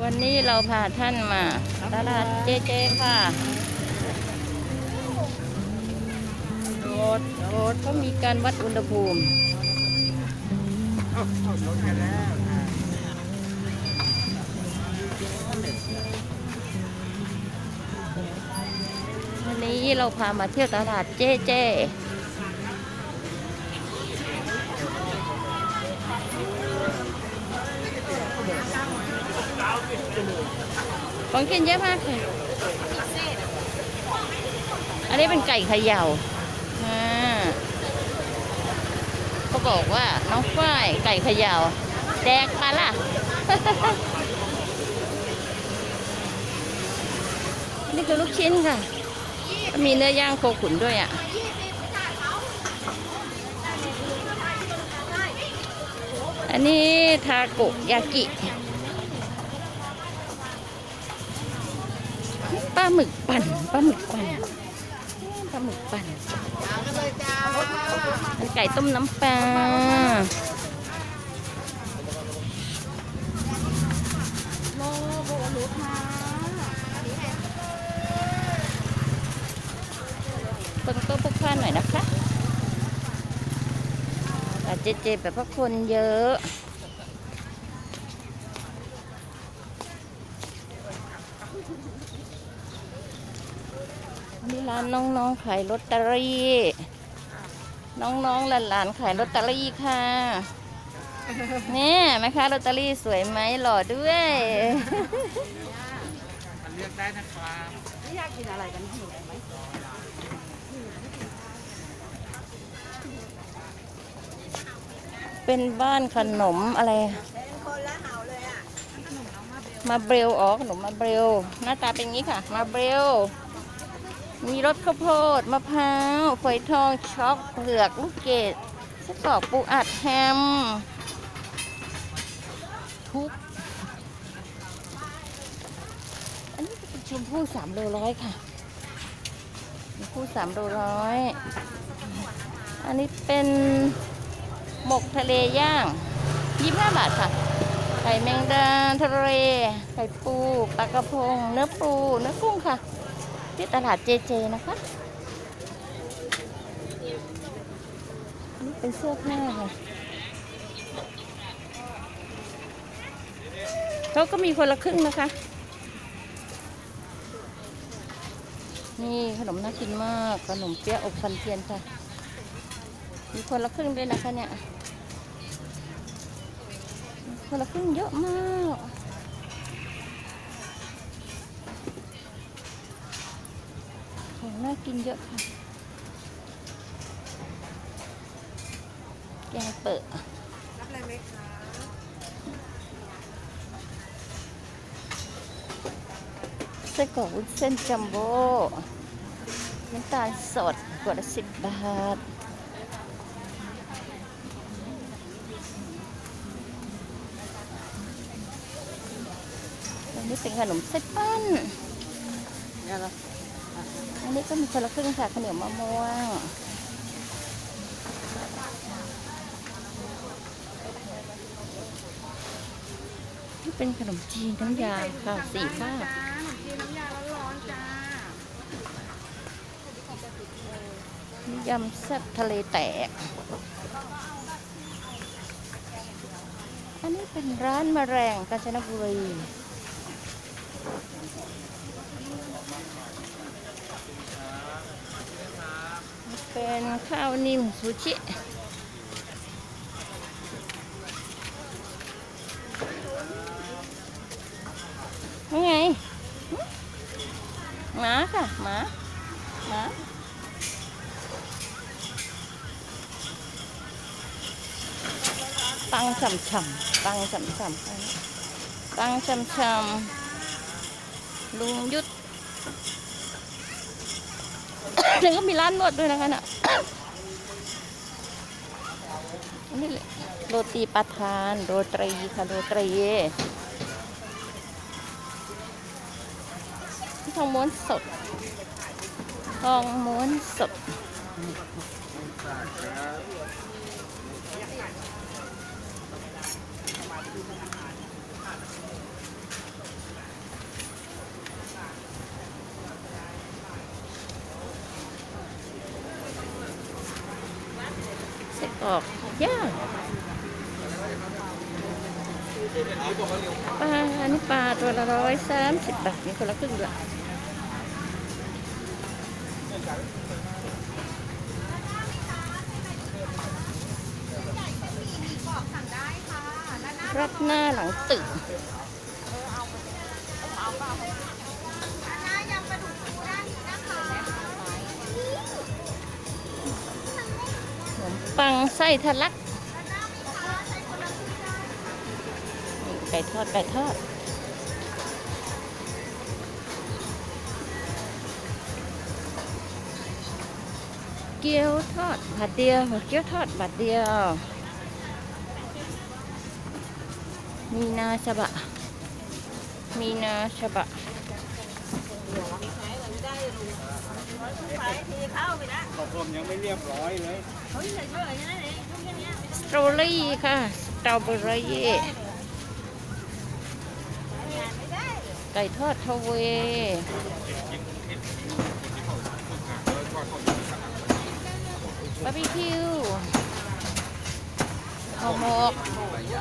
วันนี้เราพาท่านมาตลาดเจเจค่ะโดดโดดเขามีการวัดอุณหภูมิวันนี้เราพามาเที่ยวตลาดเจเจ ของกินเยอะมากเลยอันนี้เป็นไก่เขยา่าเขาบอกว่าน้องฝ้ายไก่เขย่าแดกมาล่ะ นี่คือลูกชิ้นค่ะ มีเนื้อย่างโคขุนด้วยอะอันนี้ทาโกยากิ ปลาหมึกปั่นปลาหมึกปั่นปลาหมึกปั่นไก่ต้มน้ำปลาเบิ่งโต๊ะพวกข้าหน่อยนะคะอาจจะเจ็บแบบพวกคนเยอะ นี่ร้านน้องๆขายลอตเตอรี่ น้องๆหลานๆขายลอตเตอรี่ค่ะนี่แม่ค้าลอตเตอรี่สวยไหมหล่อด้วยมันเลือกได้นะครับไม่อยากกินอะไรกันหิวไหมเป็นบ้านขนมอะไรมาเบลอ๋อขนมมาเบลหน้าตาเป็นงี้ค่ะ มาเบล มีรสข้าวโพดมะพร้าวฝอยทองช็อกเผือกลูกเกดไส้กรอกปูอัดแฮม ทุก อันนี้เป็นชมพู่สามโลร้อยค่ะชมพู่สามโลร้อย อันนี้เป็นหมกทะเลย่างยี่ห้าบาทค่ะไข่แมงดาทะเลไข่ปู ปลากระพง เนื้อปู เนื้อกุ้งค่ะ ที่ตลาดเจเจนะคะนนี่เป็นเสื้อผ้าค่ะเขาก็มีคนละครึ่งนะคะ นี่ขนมน่ากินมากขนมเปี๊ยะอบฟันเทียนค่ะ มีคนละครึ่งด้วยนะคะเนี่ยคนละครึ่งเยอะมาก น่ากินเยอะค่ะ แกงเปิดรับอะไรไหมคะไส้กรอกวุ้นเส้นจัมโบ้น้ำตาลสดขวดละสิบบาทอันนี้เป็นขนมเส้นปั้นเนี่ยนะอั นนี้ก็มีคนละครึ่งค่ะข้าวเหนียวมะม่วงนี่เป็นขนมจีนน้ำยาค่ะสี่ภาคจ้าขนมจีนน้ำยาร้อนๆจ้านี่ยำแซ่บทะเลแตก อันนี้เป็นร้านมะแรงกาญจนบุรี เป็นข้าวนิ่มซูชินี่ไงหึหมาค่ะหมาหมาปังฉ่ำๆปังฉ่ำๆปังฉ่ำๆลุงยุทธ เดี๋ยวก็มีร้านนวดด้วยนะคะน่ะนี่โรตีปลาทานโรตรีค่ะโรตรีทองม้วนสด ทองม้วนสด อ กอกย่าง ปลาอันนี้ปลาตัวละร้อยสามสิบบาทมีคนละครึ่งด้วยรับหน้าหลังตึกขนมปังไส้ทะลัก ทอดไก่ทอดเกี๊ยวทอดบาทเดียวเกี๊ยวทอดบาทเดียว มีนาชบะ มีนาชบะขอบผมยังไม่เรียบร้อยเลยสตรอเบอรี่ค่ะสตรอเบอรี่ ไก่ทอดทะเว บาร์บีคิวห่อหมก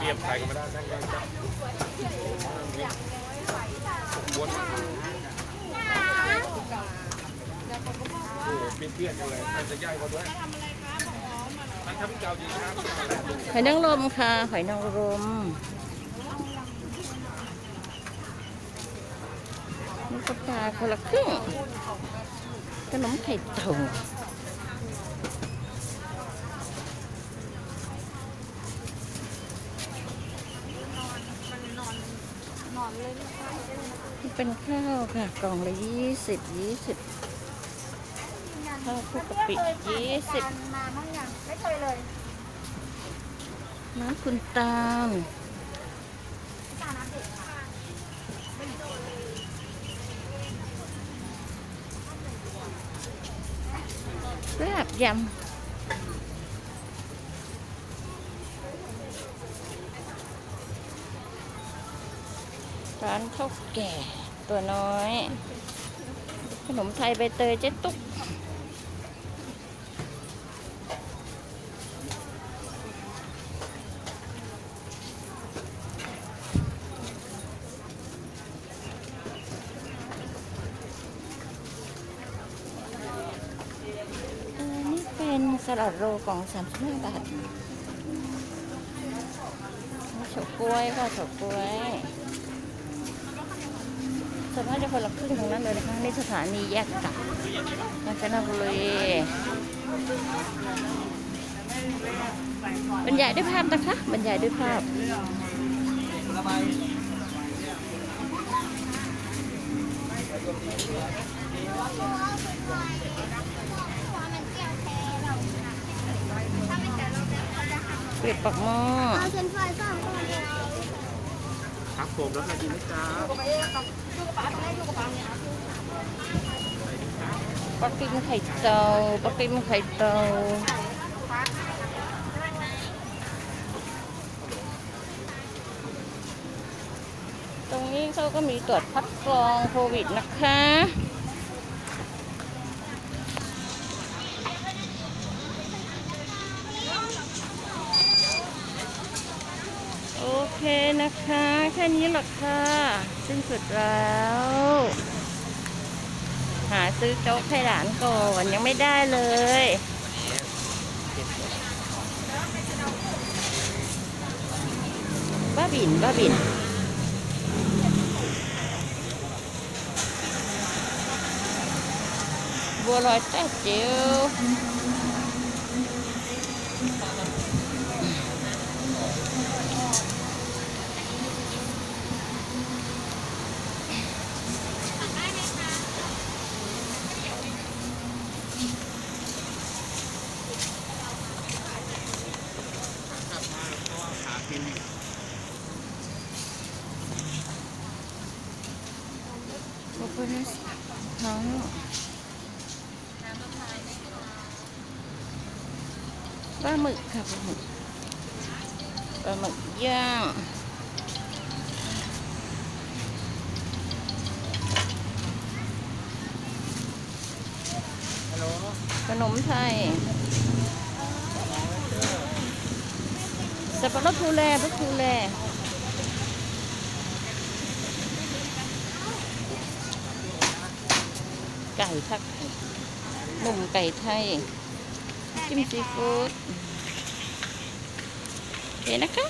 เรียบใส่ก็ไม่ได้ได้ยังจับวนโอ้เปรี้ยนๆอยู่เลยใครจะย่ายเขาด้วยมันทำเก่าจริงครับหอยนางรมค่ะหอยนางรม ก็ปลาคนละครึ่งขนมไข่เต่านี่เป็นข้าวค่ะ กล่องละยี่สิบยี่สิบข้าวคลุกกะปิยี่สิบมาบ้างยังไม่เคยเลยน้ำคุณตาล ตาน้ำเด็ก ลาบยำร้านข้าวแก่ตัวน้อย ขนมไทยใบเตยเจ๊ตุ๊กอันนี้เป็น สลัดโรกล่อง35บาทนี่เฉาก๊วยค่ะเฉาก๊วยส่วนมากจะคนละครึ่งทั้งนั้นเลยนะคะนี่สถานีแยกกลับกาญจนบุรีบรรยายด้วยภาพนะคะบรรยายด้วยภาพ เปียกปักหม้อเอาเชนไฟสองคนเดียวครับผมแล้วใครดีไหมครับปลาปิ้งไข่เตาปลาปิ้งไข่เตาตรงนี้เขาก็มีตรวจคัดกรองโควิดนะคะ โอเคะ แค่นี้หรอกค่ะสิ้นสุดแล้ว หาซื้อโจ๊กให้หลานก่อนยังไม่ได้เลยบ้าบินบ้าบินบัวลอยแต้เจียว น้งปลาหมึกค่ะปลาหมึกปลาหมึกย่างขนมไทยสับปะรดภูแลรสภูแล ไก่ทัก หนุ่มไก่ไทยจิ้มซีฟู้ดโอเคนะคะ